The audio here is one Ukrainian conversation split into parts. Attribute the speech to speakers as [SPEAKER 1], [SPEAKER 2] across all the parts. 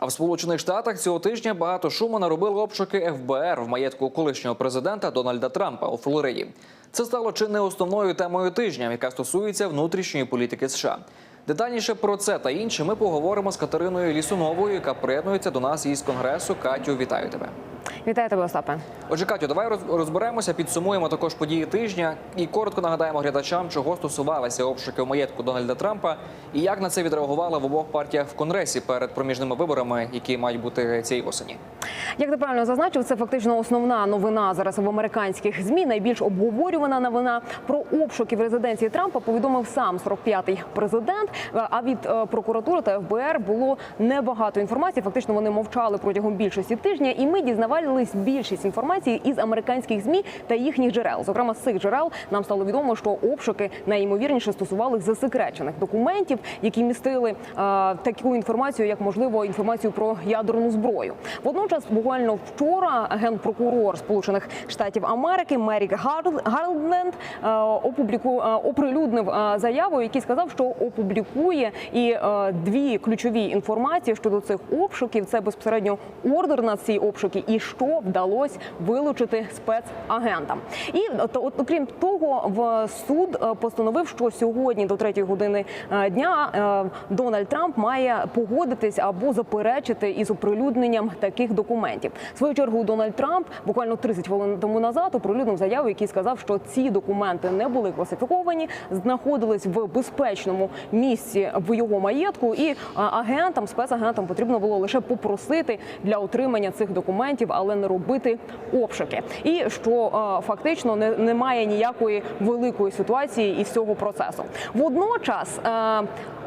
[SPEAKER 1] А в Сполучених Штатах цього тижня багато шуму наробили обшуки ФБР в маєтку колишнього президента Дональда Трампа у Флориді. Це стало чи не основною темою тижня, яка стосується внутрішньої політики США. Детальніше про це та інше ми поговоримо з Катериною Лісуновою, яка приєднується до нас із конгресу. Катю, вітаю тебе.
[SPEAKER 2] Вітаю тебе, Остапе.
[SPEAKER 1] Отже, Катю, давай роз- розберемося, підсумуємо також події тижня і коротко нагадаємо глядачам, чого стосувалися обшуки у маєтку Дональда Трампа і як на це відреагували в обох партіях в конгресі перед проміжними виборами, які мають бути цієї осені.
[SPEAKER 2] Як ти правильно зазначив, це фактично основна новина зараз в американських змі. Найбільш обговорювана новина про обшуки в резиденції Трампа повідомив сам 45-й президент. А від е, прокуратури та ФБР було небагато інформації. Фактично вони мовчали протягом більшості тижня, і ми дізнавались більшість інформації із американських змі та їхніх джерел. Зокрема, з цих джерел нам стало відомо, що обшуки найімовірніше стосувалися засекречених документів, які містили е, таку інформацію, як можливо інформацію про ядерну зброю. Водночас, буквально вчора, генпрокурор Сполучених Штатів Америки Мерік Гарл- Гарлдленд е, опубліку е, оприлюднив е, заяву, який сказав, що опублікує і е, дві ключові інформації щодо цих обшуків. Це безпосередньо ордер на ці обшуки, і що вдалося вилучити спецагентам. І окрім того, в суд е, постановив, що сьогодні до третьої години е, дня е, Дональд Трамп має погодитись або заперечити із оприлюдненням таких документів. В свою чергу Дональд Трамп буквально 30 хвилин тому назад оприлюднив заяву, який сказав, що ці документи не були класифіковані, знаходились в безпечному місці в його маєтку, і агентам, спецагентам потрібно було лише попросити для отримання цих документів, але не робити обшуки. І що е, фактично не, немає ніякої великої ситуації із цього процесу. Водночас. е,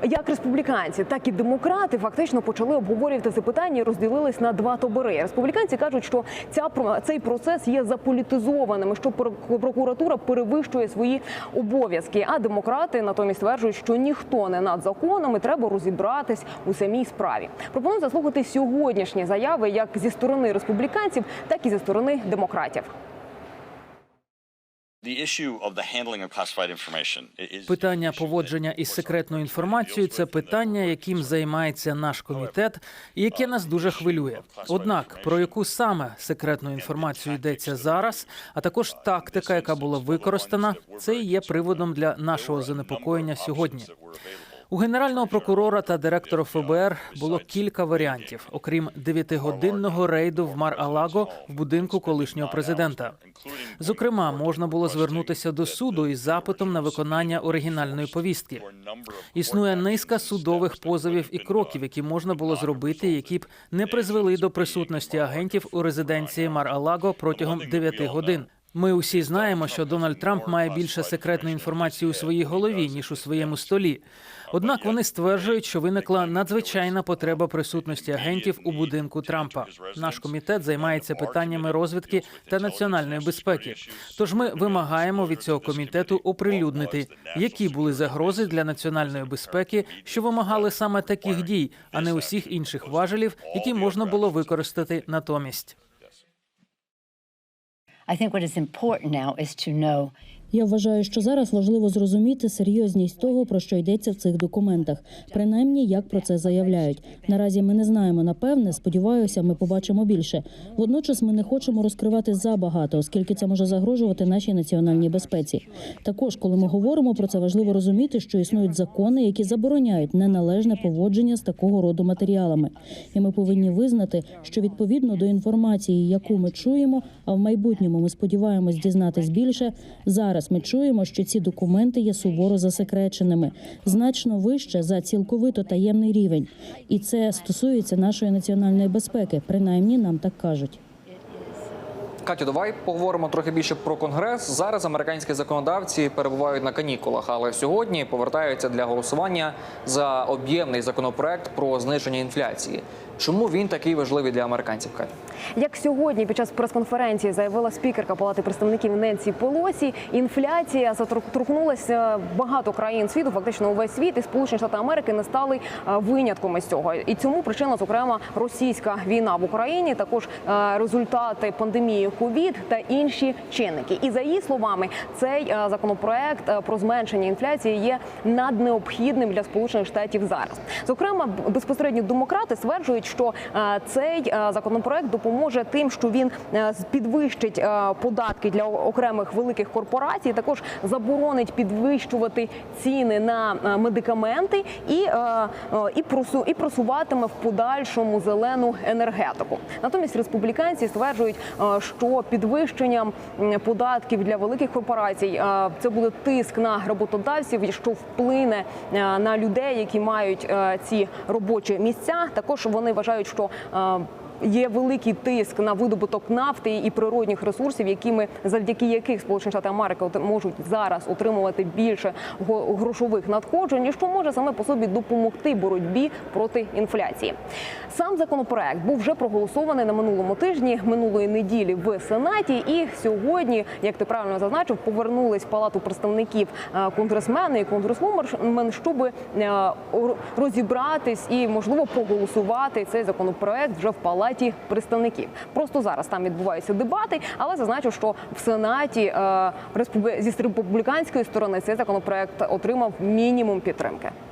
[SPEAKER 2] як республіканці, так і демократи фактично почали обговорювати це питання і розділились на два табори. Республіканці кажуть, що ця цей процес є заполітизованим, що прок- прокуратура перевищує свої обов'язки. А демократи натомість стверджують, що ніхто не над законом і треба розібратись у самій справі. Пропоную заслухати сьогоднішні заяви як зі сторони республіканців, так і зі сторони демократів.
[SPEAKER 3] Питання поводження із секретною інформацією це питання, яким займається наш комітет, і яке нас дуже хвилює. Однак про яку саме секретну інформацію йдеться зараз, а також тактика, яка була використана, це і є приводом для нашого занепокоєння сьогодні. У генерального прокурора та директора ФБР було кілька варіантів, окрім дев'ятигодинного рейду в Мар-Алаго в будинку колишнього президента. Зокрема, можна було звернутися до суду із запитом на виконання оригінальної повістки. Існує низка судових позовів і кроків, які можна було зробити, які б не призвели до присутності агентів у резиденції Мар-Алаго протягом 9 годин. Ми усі знаємо, що Дональд Трамп має більше секретної інформації у своїй голові ніж у своєму столі. Однак вони стверджують, що виникла надзвичайна потреба присутності агентів у будинку Трампа. Наш комітет займається питаннями розвідки та національної безпеки. Тож ми вимагаємо від цього комітету оприлюднити, які були загрози для національної безпеки, що вимагали саме таких дій, а не усіх інших важелів, які можна було використати натомість.
[SPEAKER 4] I think what is important now is to know
[SPEAKER 5] Я вважаю, що зараз важливо зрозуміти серйозність того, про що йдеться в цих документах, принаймні як про це заявляють. Наразі ми не знаємо напевне. Сподіваюся, ми побачимо більше. Водночас ми не хочемо розкривати забагато, оскільки це може загрожувати нашій національній безпеці. Також, коли ми говоримо про це, важливо розуміти, що існують закони, які забороняють неналежне поводження з такого роду матеріалами. І ми повинні визнати, що відповідно до інформації, яку ми чуємо, а в майбутньому ми сподіваємось дізнатись більше. Зараз ми чуємо, що ці документи є суворо засекреченими, значно вище за цілковито таємний рівень, і це стосується нашої національної безпеки. Принаймні нам так кажуть.
[SPEAKER 1] Катю, давай поговоримо трохи більше про конгрес. Зараз американські законодавці перебувають на канікулах, але сьогодні повертаються для голосування за об'ємний законопроект про зниження інфляції. Чому він такий важливий для американців? Катю?
[SPEAKER 2] Як сьогодні під час прес-конференції заявила спікерка Палати представників Ненсі Пелосі, інфляція заторкнулася багато країн світу, фактично увесь світ, і Сполучені Штати Америки не стали е, винятком із цього. І цьому причина, зокрема, російська війна в Україні, також е, результати пандемії ковід та інші чинники. І за її словами, цей е, законопроект е, про зменшення інфляції є наднеобхідним для сполучених штатів зараз. Зокрема, безпосередньо демократи стверджують, що е, цей законопроект допоможе тим, що він підвищить податки для окремих великих корпорацій, також заборонить підвищувати ціни на медикаменти і, і, просу, і просуватиме в подальшому зелену енергетику. Натомість республіканці стверджують, е, що підвищенням податків для великих корпорацій це буде тиск на роботодавців, що вплине е, на людей, які мають е, ці робочі місця. Також вони вважають, що е, Є великий тиск на видобуток нафти і природних ресурсів, якими завдяки яких Сполучені Штати Америки можуть зараз отримувати більше грошових надходжень, що може саме по собі допомогти боротьбі проти інфляції. Сам законопроект був вже проголосований на минулому тижні минулої неділі в Сенаті. І сьогодні, як ти правильно зазначив, повернулись в палату представників е, конгресмени і конгресвумен, щоб е, розібратись і можливо проголосувати цей законопроект вже в палаті представників. Просто зараз там відбуваються дебати, але зазначу, що в сенаті е, зі республіканської сторони цей законопроект отримав мінімум підтримки.